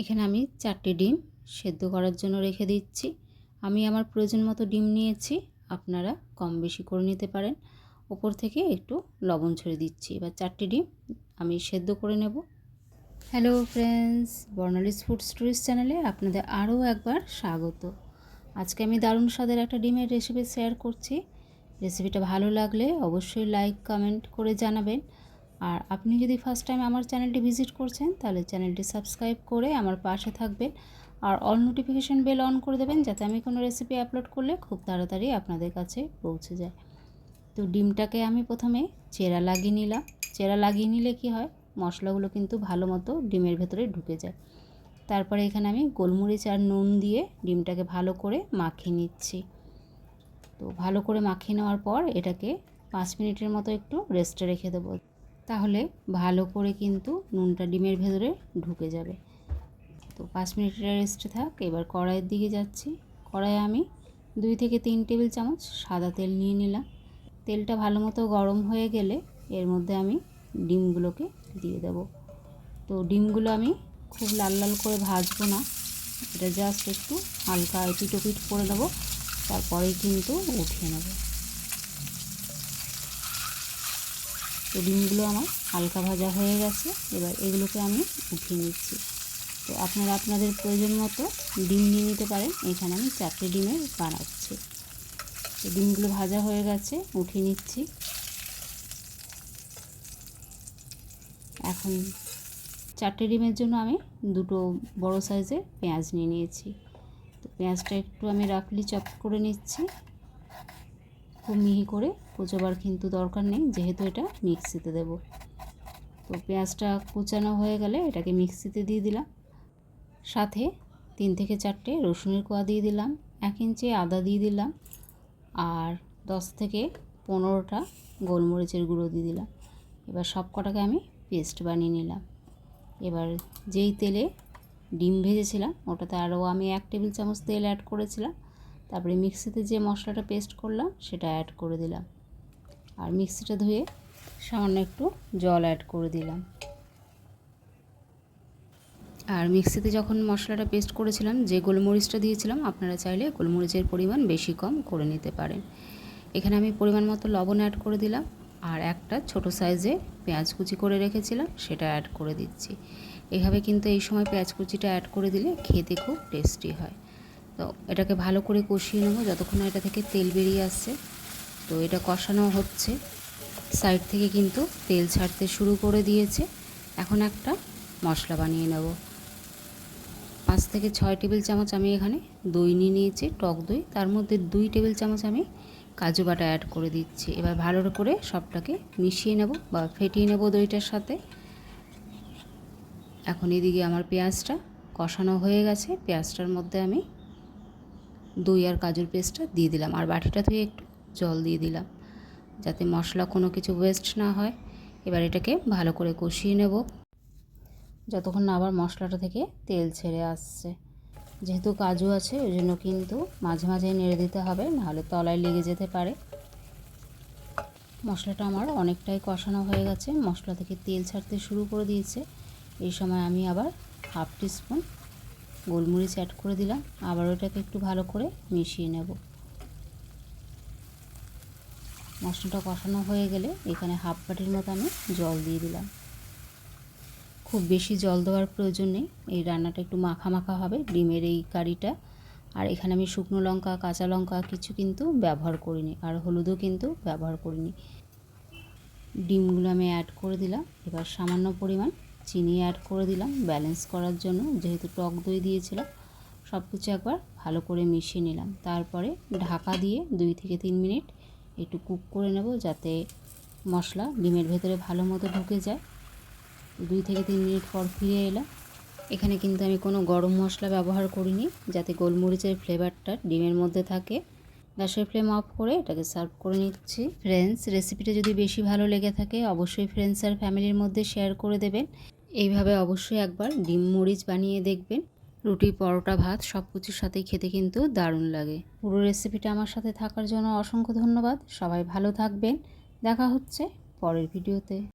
এখানে আমি চারটে ডিম সেদ্ধ করার জন্য রেখে দিচ্ছি। আমি আমার প্রয়োজন মতো ডিম নিয়েছি, আপনারা কম বেশি করে নিতে পারেন। ওপর থেকে একটু লবণ ছড়িয়ে দিচ্ছি। এবার চারটে ডিম আমি সেদ্ধ করে নেব। Hello friends, Barnali's food stories চ্যানেলে আপনাদের আরও একবার স্বাগত। আজকে আমি দারুণ স্বাদের একটা ডিমের রেসিপি শেয়ার করছি। রেসিপিটা ভালো লাগলে অবশ্যই লাইক, কমেন্ট করে জানাবেন। আর আপনি যদি ফার্স্ট টাইম আমার চ্যানেলটি ভিজিট করছেন, তাহলে চ্যানেলটি সাবস্ক্রাইব করে আমার পাশে থাকবেন আর অল নোটিফিকেশান বেল অন করে দেবেন যাতে আমি কোনো রেসিপি আপলোড করলে খুব তাড়াতাড়ি আপনাদের কাছে পৌঁছে যায়। তো ডিমটাকে আমি প্রথমে চেরা লাগিয়ে নিলাম। চেরা লাগিয়ে নিলে কি হয়? মশলাগুলো কিন্তু ভালো মতো ডিমের ভেতরে ঢুকে যায়। তারপরে এখানে আমি গোলমরিচ আর নুন দিয়ে ডিমটাকে ভালো করে মাখিয়ে নিচ্ছি। তো ভালো করে মাখিয়ে নেওয়ার পর এটাকে পাঁচ মিনিটের মতো একটু রেস্টে রেখে দেবো। তাহলে ভালো করে কিন্তু নুনটা ডিমের ভেতরে ঢুকে যাবে। তো পাঁচ মিনিটের রেস্টে থাক, এবার কড়াইয়ের দিকে যাচ্ছি। কড়াইয়ে আমি দুই থেকে তিন টেবিল চামচ সাদা তেল নিয়ে নিলাম। তেলটা ভালো মতো গরম হয়ে গেলে এর মধ্যে আমি ডিমগুলোকে দিয়ে দেব। তো ডিমগুলো আমি খুব লাল লাল করে ভাজবো না, এটা জাস্ট একটু হালকা এপিট ওপিট করে দেবো তারপরেই কিন্তু উঠিয়ে নেব। তো ডিমগুলো আমার হালকা ভাজা হয়ে গেছে। এবার এগুলোকে আমি উঠিয়ে নিচ্ছি। তো আপনারা আপনাদের প্রয়োজন মতো ডিম নিয়ে নিতে পারেন। এখানে আমি চারটে ডিমের বানাচ্ছি। তো ডিমগুলো ভাজা হয়ে গেছে, উঠিয়ে নিচ্ছি। এখন চারটে ডিমের জন্য আমি দুটো বড় সাইজের পেঁয়াজ নিয়ে নিয়েছি। তো পেঁয়াজটা একটু আমি রাফলি চপ করে নিচ্ছি। খুব মিহি করে কুচোবার কিন্তু দরকার নেই, যেহেতু এটা মিক্সিতে দেব। তো পেঁয়াজটা কুচানো হয়ে গেলে এটাকে মিক্সিতে দিয়ে দিলাম। সাথে তিন থেকে চারটে রসুনের কোয়া দিয়ে দিলাম, এক ইঞ্চি আদা দিয়ে দিলাম, আর দশ থেকে পনেরোটা গোলমরিচের গুঁড়ো দিয়ে দিলাম। এবার সব কটাকে আমি পেস্ট বানিয়ে নিলাম। এবার যেই তেলে ডিম ভেজেছিলাম, ওটাতে আরও আমি এক টেবিল চামচ তেল অ্যাড করেছিলাম। তারপরে মিক্সিতে যে মশলাটা পেস্ট করলাম, সেটা অ্যাড করে দিলাম। আর মিক্সিটা ধুয়ে সামান্য একটু জল অ্যাড করে দিলাম। আর মিক্সিতে যখন মশলাটা পেস্ট করেছিলাম, যে গোলমরিচটা দিয়েছিলাম, আপনারা চাইলে গোলমরিচের পরিমাণ বেশি কম করে নিতে পারেন। এখানে আমি পরিমাণ মতো লবণ অ্যাড করে দিলাম, আর একটা ছোট সাইজে পেঁয়াজ কুচি করে রেখেছিলাম, সেটা অ্যাড করে দিচ্ছি। এভাবে কিন্তু এই সময় পেঁয়াজ কুচিটা অ্যাড করে দিলে খেতে খুব টেস্টি হয়। তো এটাকে ভালো করে কষিয়ে নেব, যতক্ষণ এটা থেকে তেল বেরিয়ে আসছে। তো এটা কষানো হচ্ছে। সাইড থেকে কিন্তু তেল ছাড়তে শুরু করে দিয়েছে। এখন একটা মশলা বানিয়ে নেব। পাঁচ থেকে ছয় টেবিল চামচ আমি এখানে দই নিয়ে নিয়েছি, টক দই। তার মধ্যে দুই টেবিল চামচ আমি কাজু বাটা অ্যাড করে দিচ্ছি। এবার ভালো করে সবটাকে মিশিয়ে নেব বা ফেটিয়ে নেব দইটার সাথে। এখন এদিকে আমার পেঁয়াজটা কষানো হয়ে গেছে। পেঁয়াজটার মধ্যে আমি দই আর কাজুর পেস্টটা দিয়ে দিলাম আর বাটিটা ধুয়ে একটু জল দিয়ে দিলাম যাতে মশলা কোনো কিছু ওয়েস্ট না হয়। এবার এটাকে ভালো করে কষিয়ে নেব। যতক্ষণ না আবার মশলাটা থেকে তেল ছেড়ে আসছে। যেহেতু কাজু আছে, ওই জন্য কিন্তু মাঝে মাঝে নেড়ে দিতে হবে, নাহলে তলায় লেগে যেতে পারে। মশলাটা আমার অনেকটাই কষানো হয়ে গেছে। মশলা থেকে তেল ছাড়তে শুরু করে দিয়েছে। এই সময় আমি আবার হাফ টিস্পুন গোলমরিচ অ্যাড করে দিলাম। আবার ওটাকে একটু ভালো করে মিশিয়ে নেব। মশলাটা কষানো হয়ে গেলে এখানে হাফ বাটির মতো আমি জল দিয়ে দিলাম। খুব বেশি জল দেওয়ার প্রয়োজন নেই। এই রান্নাটা একটু মাখা মাখা হবে ডিমের এই কারিটা। আর এখানে আমি শুকনো লঙ্কা, কাঁচা লঙ্কা কিছু কিন্তু ব্যবহার করিনি। আর হলুদও কিন্তু ব্যবহার করিনি। ডিমগুলো আমি অ্যাড করে দিলাম। এবার সামান্য পরিমাণ চিনি অ্যাড করে দিলাম ব্যালেন্স করার জন্য যেহেতু টক দই দিয়েছিলাম সব কিছু একবার ভালো করে মিশিয়ে নিলাম। তারপরে ঢাকা দিয়ে দুই থেকে তিন মিনিট একটু কুক করে নেব যাতে মশলা ডিমের ভেতরে ভালো মতো ঢুকে যায়। দুই থেকে তিন মিনিট পর ফিরে এলাম। এখানে কিন্তু আমি কোনো গরম মশলা ব্যবহার করিনি, যাতে গোলমরিচের ফ্লেভারটা ডিমের মধ্যে থাকে। গ্যাসের ফ্লেম অফ করে এটাকে সার্ভ করে নিচ্ছি। ফ্রেন্ডস রেসিপিটা যদি বেশি ভালো লেগে থাকে, অবশ্যই ফ্রেন্ডস আর ফ্যামিলির মধ্যে শেয়ার করে দেবেন। এইভাবে অবশ্যই একবার ডিম মরিচ বানিয়ে দেখবেন। রুটি, পরোটা, ভাত সব কিছুর সাথেই খেতে কিন্তু দারুণ লাগে। পুরো রেসিপিটা আমার সাথে থাকার জন্য অসংখ্য ধন্যবাদ। সবাই ভালো থাকবেন। দেখা হচ্ছে পরের ভিডিওতে।